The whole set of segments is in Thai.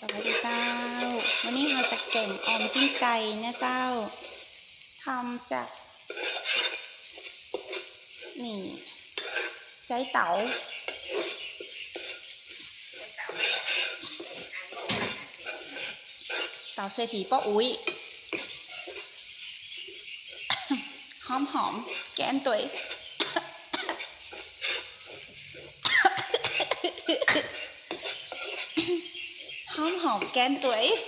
สวัสดีเจ้า วันนี้เราจะแก่งออมจิ้งไก่นะเจ้าทำจาก นี่ใจเต๋าเต๋าเศรษฐีป้าอุ้ยหอมหอมแก้มตัวเอง หอมแก้มตัวเอง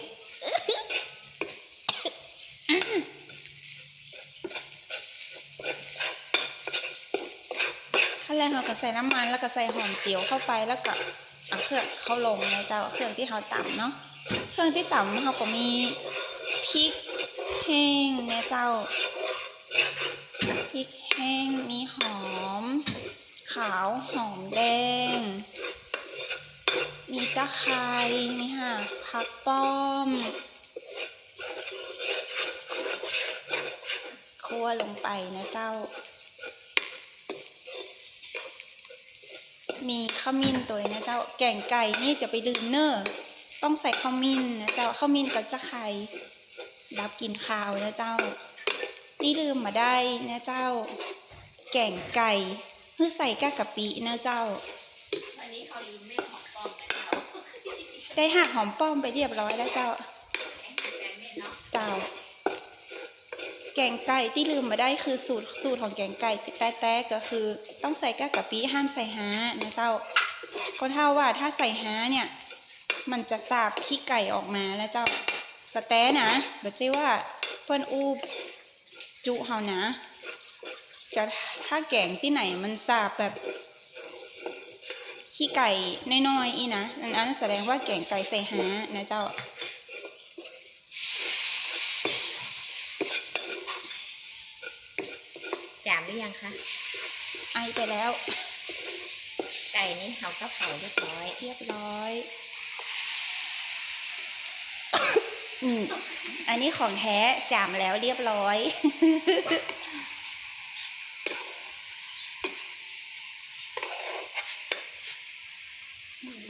ขั้นแรกเราก็ใส่น้ำมันแล้วก็ใส่หอมเจียวเข้าไปแล้วก็เอาเครื่องเข้าลงนะเจ้าเครื่องที่เราตำเนาะเครื่องที่ตำเราก็มีพริกแห้งนะเจ้าพริกแห้งมีหอม ขาวหอมแดง จ้าไคร้นี่ค่ะผักป้อมคั่วลงไปนะเจ้า มีขมิ้นตัวนะเจ้า แกงไก่นี่จะไปลืมเนอร์ต้องใส่ขมิ้นนะเจ้าขมิ้นกับจ้าไคร้ดับกลินคาวนะเจ้าที่ลืมมาได้นะเจ้า แกงไก่เพื่อใส่ก้ากะปินะเจ้า อันนี้เขาลืมไม่หอมปลอมนะเขา ได้หักหอมป้อมไปเรียบร้อยแล้วเจ้า เจ้า แกงไก่ที่ลืมมาได้คือสูตรสูตรของแกงไก่แต่แต่ก็คือ ต้องใส่ก้ากะปิห้ามใส่ฮานะเจ้าก็เท่าว่าถ้าใส่ฮาเนี่ย มันจะสาบขี้ไก่ออกมาแล้วเจ้าแต่แต่นะเดี๋ยวเจ้ว่าเพื่อนอูจุเฮานะจะถ้าแกงที่ไหนมันสาบแบบ ขี้ไก่น้อยๆอีนะอันนั้นแสดงว่าแกงไก่ใส่ฮานะเจ้าจามหรือยังคะไอไปแล้ว ไก่นี้เขาก็เผาเรียบร้อย เรียบร้อย อืมอันนี้ของแท้จามแล้วเรียบร้อย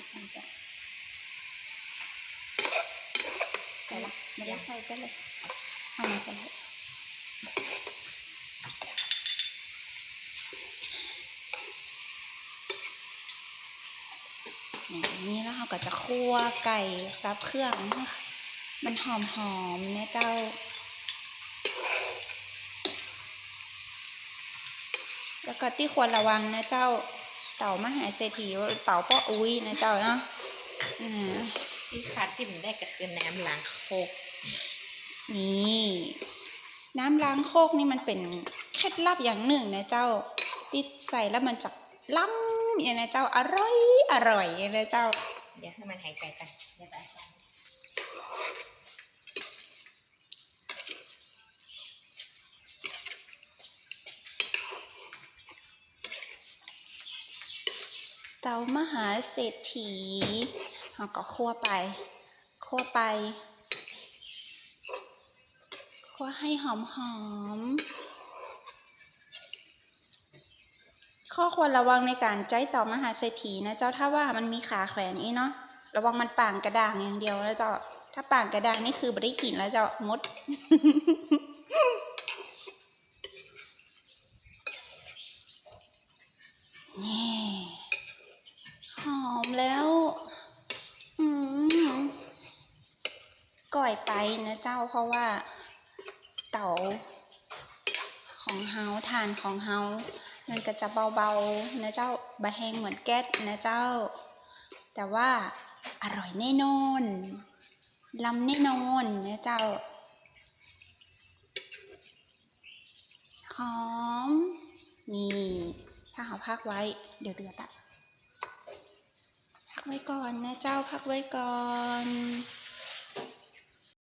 ใส่ละไม่ได้ใส่กันเลยเอามาใส่เลยนี้แล้วเราก็จะคั่วไก่กับเครื่องนะคะมันหอมหอมๆเนี่ยเจ้า แล้วก็ที่ควรระวังนะเจ้า เต่ามหาเศรษฐีเต่าป้ออุ้ยนะเจ้าเนาะอ่าที่ขาดติ่มได้ก็คือน้ำล้างโคก นี่น้ำล้างโคกนี่มันเป็นเคล็ดลับอย่างหนึ่งนะเจ้า ติดใส่แล้วมันจะล้ำอย่างนะเจ้าอร่อยอร่อยอย่างนะเจ้า เดี๋ยวให้มันหายใจกันเดี๋ยวไป เตามหาเศรษฐีเราก็คั่วไปคั่วไปคั่วให้หอมหอมข้อควรระวังในการใจเต่ามหาเศรษฐีนะเจ้าถ้าว่ามันมีขาแขวนนี้เนาะระวังมันป่างกระด่างอย่างเดียวแล้วเจ้าถ้าป่างกระด่างนี่คือไม่ได้กินแล้วเจ้ามด นี่ หอมแล้ว อืมก่ อยไปนะเจ้าเพราะว่าเต่าของเฮาทานของเฮามันก็จะเบาๆนะเจ้าบะแหงเหมือนแก๊สนะเจ้า แต่ว่าอร่อยแน่นอนลำแน่นอนนะเจ้าหอม นี่ ถ้าเขาพักไว้ เดี๋ยวเดือดอะพักไว้ก่อนนะเจ้าพักไว้ก่อน